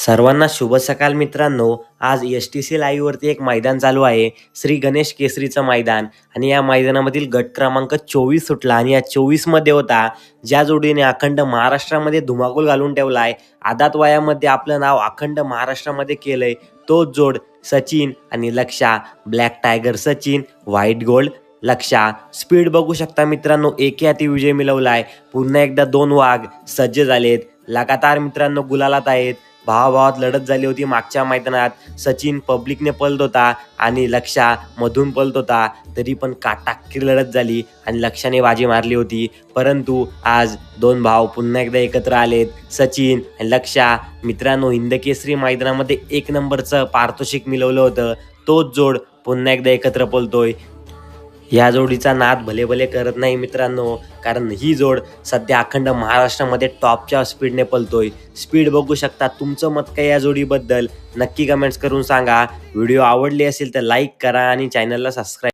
सर्वांना शुभ सकाळ मित्रांनो. आज एस टी सी लाईव्हवरती एक मैदान चालू आहे. श्री गणेश केसरीचं मैदान. आणि या मैदानामधील गट क्रमांक चोवीस सुटला आणि या चोवीसमध्ये होता. ज्या जोडीने अखंड महाराष्ट्रामध्ये धुमाकूल घालून ठेवला आहे आदात वयामध्ये आपलं नाव अखंड महाराष्ट्रामध्ये केलंय तोच जोड सचिन आणि Laksha black tiger Sachin white gold Laksha. Speed बघू शकता मित्रांनो एके हाती विजय मिळवला आहे पुन्हा एकदा दोन वाघ सज्ज झालेत. लगातार मित्रांनो गुलालात आहेत. भावाभावात लढत झाली होती मागच्या मैदानात. सचिन पब्लिकने पळत होता आणि लक्षा मधून पळत होता. तरी पण काटाक्की लढत झाली आणि लक्षाने बाजी मारली होती. परंतु आज दोन भाव पुन्हा एकदा एकत्र आलेत. सचिन लक्षा. मित्रांनो हिंदकेसरी मैदानामध्ये एक नंबरचं पारितोषिक मिळवलं होतं. तोच जोड पुन्हा एकदा एकत्र पळतोय. या जोडीचा नाद भले भले करत नाही मित्रांनो. कारण ही जोड सध्या अखंड महाराष्ट्रामध्ये टॉपच्या स्पीडने पलतोय. स्पीड बघू शकता तुमचं मत काय या जोडीबद्दल. नक्की कमेंट्स करून सांगा. व्हिडिओ आवडली असेल तर लाईक करा आणि चॅनलला सबस्क्राईब